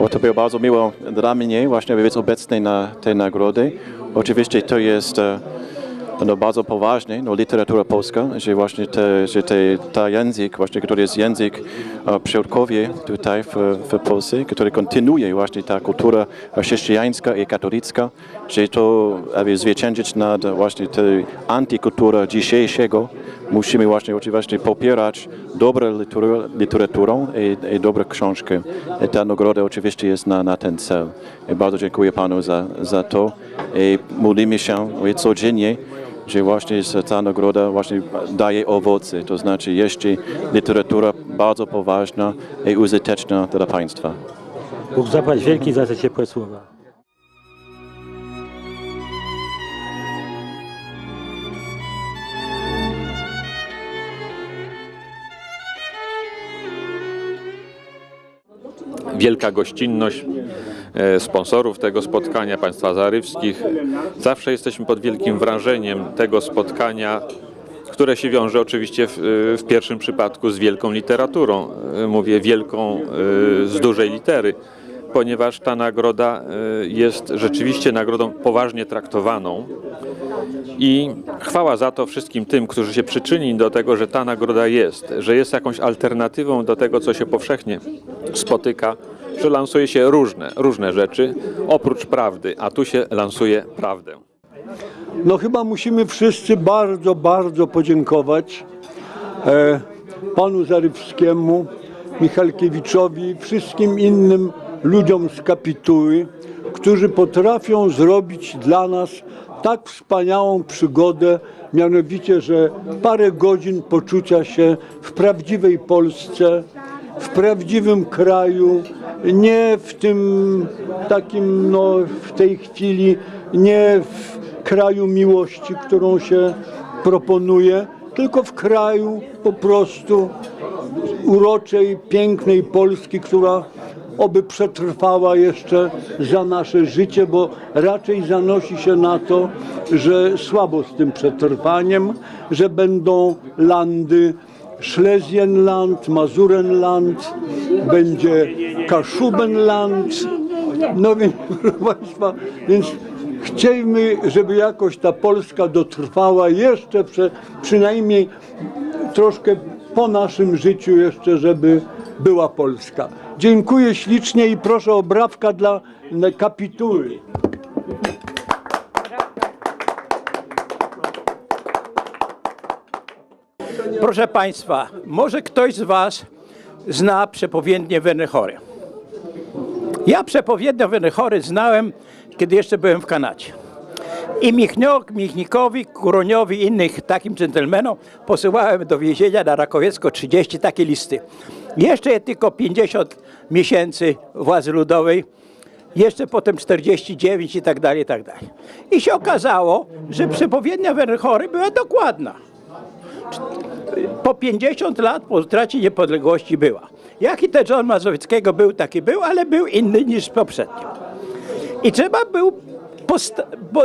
Bo to było bardzo miło dla mnie właśnie być obecny na tej nagrody. Oczywiście to jest e, no, bardzo poważne, no, literatura polska, że właśnie te, że te, ta język, właśnie, który jest język e, przodkowy tutaj w, w Polsce, który kontynuuje właśnie ta kultura chrześcijańska i katolicka, że to, aby zwyciężyć nad właśnie tę antykulturę dzisiejszego, musimy właśnie oczywiście popierać dobrą literaturę, literaturą i, i dobre książki. I ta nagroda oczywiście jest na, na ten cel. I bardzo dziękuję Panu za, za to i modlimy się codziennie, że właśnie ta nagroda właśnie daje owoce, to znaczy jeszcze literatura bardzo poważna i użyteczna dla Państwa. Bóg zapłać wielki za te ciepłe słowa. wielka gościnność sponsorów tego spotkania, państwa zarywskich. Zawsze jesteśmy pod wielkim wrażeniem tego spotkania, które się wiąże oczywiście w, w pierwszym przypadku z wielką literaturą. E, Mówię wielką e, z dużej litery, ponieważ ta nagroda e, jest rzeczywiście nagrodą poważnie traktowaną. I chwała za to wszystkim tym, którzy się przyczynili do tego, że ta nagroda jest, że jest jakąś alternatywą do tego, co się powszechnie spotyka, że lansuje się różne, różne rzeczy oprócz prawdy, a tu się lansuje prawdę. No chyba musimy wszyscy bardzo, bardzo podziękować e, panu Zarywskiemu, Michalkiewiczowi, wszystkim innym ludziom z kapituły, którzy potrafią zrobić dla nas tak wspaniałą przygodę, mianowicie, że parę godzin poczucia się w prawdziwej Polsce, w prawdziwym kraju, nie w tym takim, no w tej chwili, nie w kraju miłości, którą się proponuje, tylko w kraju po prostu uroczej, pięknej Polski, która oby przetrwała jeszcze za nasze życie, bo raczej zanosi się na to, że słabo z tym przetrwaniem, że będą landy Schlesienland, Mazurenland, będzie Kaszubenland, no więc proszę Państwa, więc chciejmy, żeby jakoś ta Polska dotrwała jeszcze prze, przynajmniej troszkę po naszym życiu jeszcze, żeby była Polska. Dziękuję ślicznie i proszę o brawka dla kapituły. Proszę Państwa, może ktoś z Was zna przepowiednię Wenechory. Ja przepowiednię Wenechory znałem, kiedy jeszcze byłem w Kanadzie. I Michniok, Michnikowi, Kuroniowi i innych takim dżentelmenom posyłałem do więzienia na Rakowiecko 30 takie listy. Jeszcze tylko 50 miesięcy władzy ludowej, jeszcze potem 49 i tak dalej, i tak dalej. I się okazało, że przepowiednia Wenechory była dokładna po 50 lat po utracie niepodległości była. Jaki ten John Mazowieckiego był, taki był, ale był inny niż poprzednio. I trzeba był bo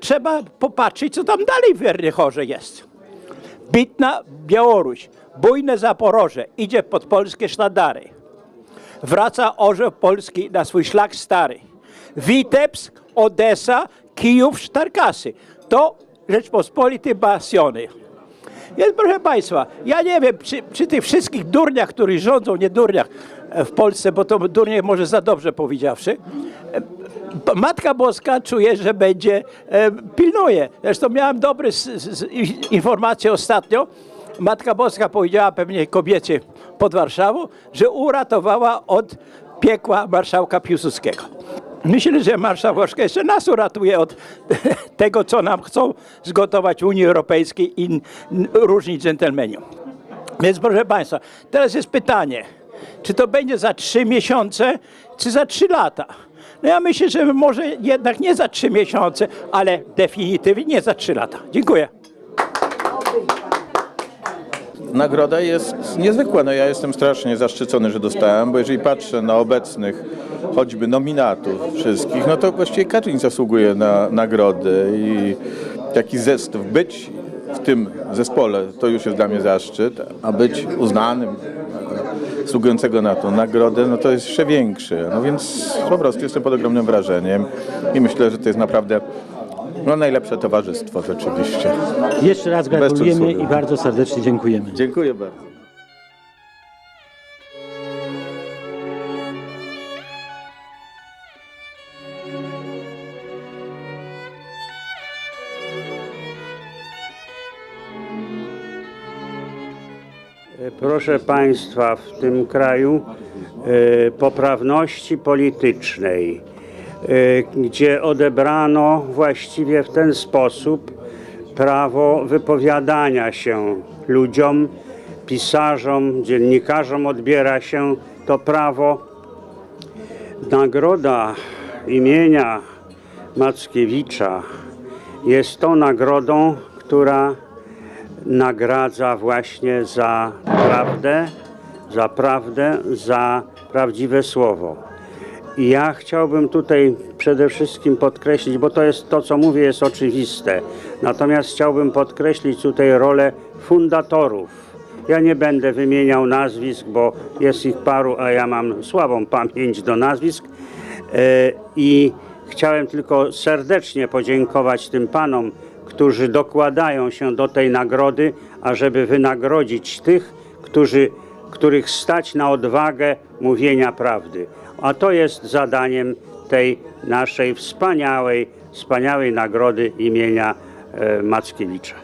trzeba popatrzeć, co tam dalej w Wernechorze jest. Bitna Białoruś, bujne Zaporoże, idzie pod polskie sztandary. Wraca orzeł polski na swój szlak stary. Witebsk, Odessa, Kijów, Sztarkasy. To Rzeczpospolity Basiony. Więc proszę Państwa, ja nie wiem, przy, przy tych wszystkich durniach, którzy rządzą, nie durniach e, w Polsce, bo to durnie może za dobrze powiedziawszy, e, Matka Boska czuje, że będzie, e, pilnuje. Zresztą miałem dobre informacje ostatnio. Matka Boska powiedziała pewnie kobiecie pod Warszawą, że uratowała od piekła marszałka Piłsudskiego. Myślę, że marszałek jeszcze nas uratuje od tego, co nam chcą zgotować Unii Europejskiej i różni dżentelmeni. Więc proszę Państwa, teraz jest pytanie, czy to będzie za trzy miesiące, czy za trzy lata? No ja myślę, że może jednak nie za trzy miesiące, ale definitywnie nie za trzy lata. Dziękuję. Nagroda jest niezwykła. No ja jestem strasznie zaszczycony, że dostałem, bo jeżeli patrzę na obecnych choćby nominatów wszystkich, no to właściwie Kaczyń zasługuje na nagrodę i taki zestaw. Być w tym zespole to już jest dla mnie zaszczyt, a być uznanym zasługującego na tą nagrodę, no to jest jeszcze większy. No więc po prostu jestem pod ogromnym wrażeniem i myślę, że to jest naprawdę no, najlepsze towarzystwo rzeczywiście. Jeszcze raz gratulujemy i bardzo serdecznie dziękujemy. Dziękuję bardzo. Proszę Państwa, w tym kraju e, poprawności politycznej, e, gdzie odebrano właściwie w ten sposób prawo wypowiadania się ludziom, pisarzom, dziennikarzom odbiera się to prawo. Nagroda imienia Mackiewicza jest tą nagrodą, która nagradza właśnie za prawdę, za prawdę, za prawdziwe słowo. Ja chciałbym tutaj przede wszystkim podkreślić, bo to jest to, co mówię, jest oczywiste. Natomiast chciałbym podkreślić tutaj rolę fundatorów. Ja nie będę wymieniał nazwisk, bo jest ich paru, a ja mam słabą pamięć do nazwisk. E, I chciałem tylko serdecznie podziękować tym panom, którzy dokładają się do tej nagrody, ażeby wynagrodzić tych, którzy, których stać na odwagę mówienia prawdy. A to jest zadaniem tej naszej wspaniałej, wspaniałej nagrody imienia e, Mackiewicza.